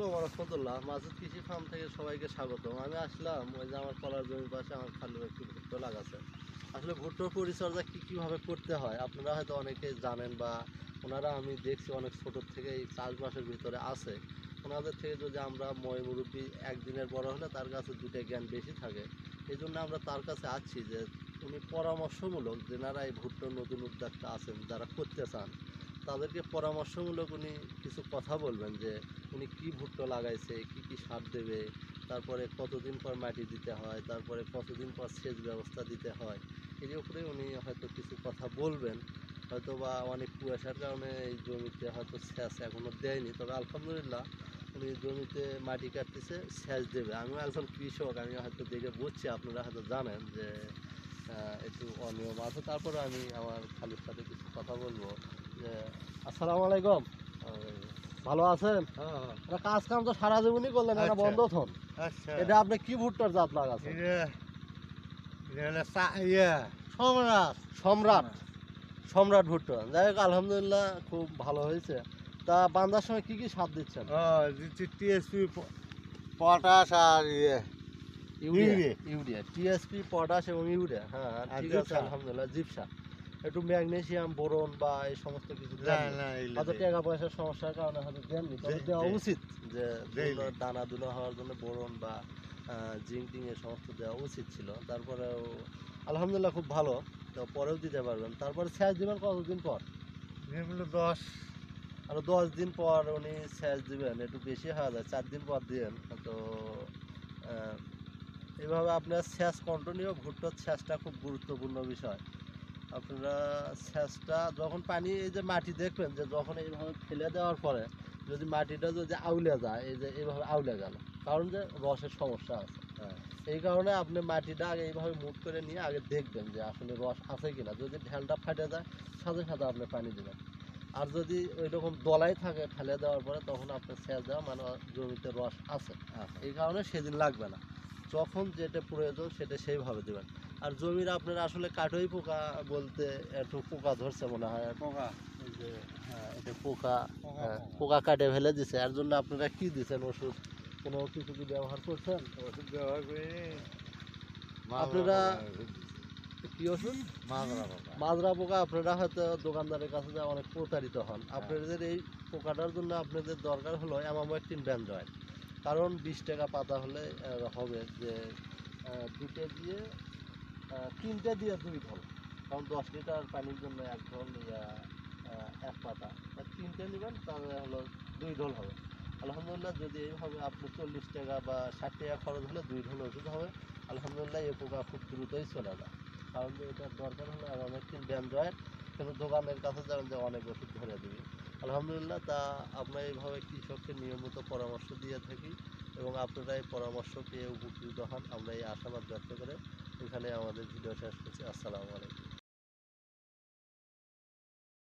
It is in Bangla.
আলাইকুম রহমতুল্লাহ। মাসুদ কৃষি ফার্ম থেকে সবাইকে স্বাগতম। আমি আসলাম, ওই যে আমার কলার জমির পাশে আমার খালু একটু ভুট্টো লাগাচ্ছে আসলে ভুট্টোর পরিচর্যা কী কীভাবে করতে হয়? আপনারা হয়তো অনেকে জানেন বা ওনারা আমি দেখছি অনেক ছোটোর থেকে এই চাষবাসের ভিতরে আছে। ওনাদের থেকে যদি আমরা ময় মুরব্বী একদিনের বড় হলে তার কাছে দুটো জ্ঞান বেশি থাকে। এই জন্য আমরা তার কাছে আছি যে উনি পরামর্শমূলক যেনারা এই ভুট্টোর নতুন উদ্যোক্তা আছেন, যারা করতে চান তাদেরকে পরামর্শমূলক উনি কিছু কথা বলবেন যে, উনি কি ভুট্টো লাগাইছে, কি কি সার দেবে, তারপরে কতদিন পর মাটি দিতে হয়, তারপরে কতদিন পর সেচ ব্যবস্থা দিতে হয়, এর উপরে উনি হয়তো কিছু কথা বলবেন। হয়তো বা অনেক কুয়াশার কারণে এই জমিতে হয়তো সেচ এখনও দেয়নি, তবে আলহামদুলিল্লাহ উনি জমিতে মাটি কাটতেছে, সেচ দেবে। আমিও একজন কৃষক, আমি হয়তো দেখে বুঝছি, আপনারা হয়তো জানেন যে একটু অনিয়ম আছে, তারপরে আমি আমার খালুর সাথে কিছু কথা বলব। আসসালামু আলাইকুম। ভালো আছেন? কাজ কাম তো সারা জীবনই করলেন এটা আচ্ছা। বন্ধ থন। আচ্ছা। এটা আপনি কি ভুট্টার জাত লাগাচ্ছেন ইয়ে সম্রাট। সম্রাট। সম্রাট ভুট্টা। যাই হোক আলহামদুলিল্লাহ খুব ভালো হয়েছে। তা বান্দার সময় কি কি সার দিচ্ছেন? দিচ্ছি টিএসপি পটাশ আর ইয়ে। ইউরিয়া। টিএসপি পটাশ এবং ইউরিয়া। হ্যাঁ ঠিক আছে আলহামদুলিল্লাহ জিপসা একটু ম্যাগনেসিয়াম বোরন বা এই সমস্ত কিছু হয়তো টাকা পয়সার সমস্যার কারণে হয়তো দেননি তবে দেওয়া উচিত। যে। দানা দুনো হওয়ার জন্য বোরন বা জিঙ্ক টিং এ সমস্ত দেওয়া উচিত ছিল। তারপরেও আলহামদুলিল্লাহ খুব ভালো। তো পরেও দিতে পারবেন। তারপরে সেচ দিবেন কতদিন পর? দশ। আরও দশ দিন পর উনি সেচ দিবেন একটু বেশি হয়ে যায় চার দিন পর দিবেন তো আহ, এইভাবে আপনার সেচ কন্টিনিউ ভুট্টোর সেচটা খুব গুরুত্বপূর্ণ বিষয়। আপনারা সেচটা যখন পানি এই যে মাটি দেখবেন যে যখন এইভাবে ফেলে দেওয়ার পরে যদি মাটিটা যদি আউলে যায় এই যে এইভাবে আউলে গেল। কারণ যে রসের সমস্যা আছে। হ্যাঁ। এই কারণে আপনি মাটিটা আগে এইভাবে মুখ করে নিয়ে আগে দেখবেন যে আসলে রস আছে কিনা। যদি ঢেলটা ফাটে যায় সাথে সাথে আপনি পানি দেবেন। আর যদি ওই রকম দলাই থাকে ফেলে দেওয়ার পরে তখন আপনি সেচ দেওয়া মানে জমিতে রস আছে। এই কারণে সেদিন লাগবে না। যখন যেটা প্রয়োজন সেটা সেইভাবে দেবেন। আর জমির আপনার আসলে কাঠই পোকা বলতে একটু পোকা ধরছে মনে হয়। পোকা? যে হ্যাঁ, এটা পোকা পোকা, হ্যাঁ, পোকা। পোকা কাটে ফেলে দিছে। এর জন্য আপনারা কি দিচ্ছেন ওষুধ? কোনো কিছু কি ব্যবহার করছেন? ওষুধ ব্যবহার করি। আপনারা- কি ওষুধ? মাজরা পোকা। মাজরা পোকা আপনারা হয়তো দোকানদারের কাছে যা অনেক প্রতারিত হন। আপনাদের এই পোকাটার জন্য আপনাদের দরকার হলো অ্যামামোয়েক্টিন ব্যান্ডয়েড কারণ বিশ টাকা পাতা হলে হবে যে দুটো দিয়ে তিনটে দিয়ে দুই ঢোল কারণ দশ লিটার পানির জন্য এক ঢোল এক পাতা। তা তিনটে নেবেন, তাহলে হলো দুই ঢোল হবে। আলহামদুলিল্লাহ যদি এইভাবে আপনি চল্লিশ টাকা বা ষাট টাকা খরচ হলে দুই ঢোল ওষুধ হবে। আলহামদুলিল্লাহ এই পোকা খুব দ্রুতই চলে যায়। কারণ এটার দরকার হলে অনেকদিন ব্যান্ডয়েড কিন্তু দোকানের কাছে যাবেন যে অনেক ওষুধ ধরে দেবে। আলহামদুলিল্লাহ, তা আমরা এইভাবে কৃষককে নিয়মিত পরামর্শ দিয়ে থাকি এবং আপনারা এই পরামর্শ পেয়ে উপকৃত হন। আমরা এই আশাবাদ ব্যক্ত করে এখানে আমাদের ভিডিও শেষ করছি। আসসালামু আলাইকুম।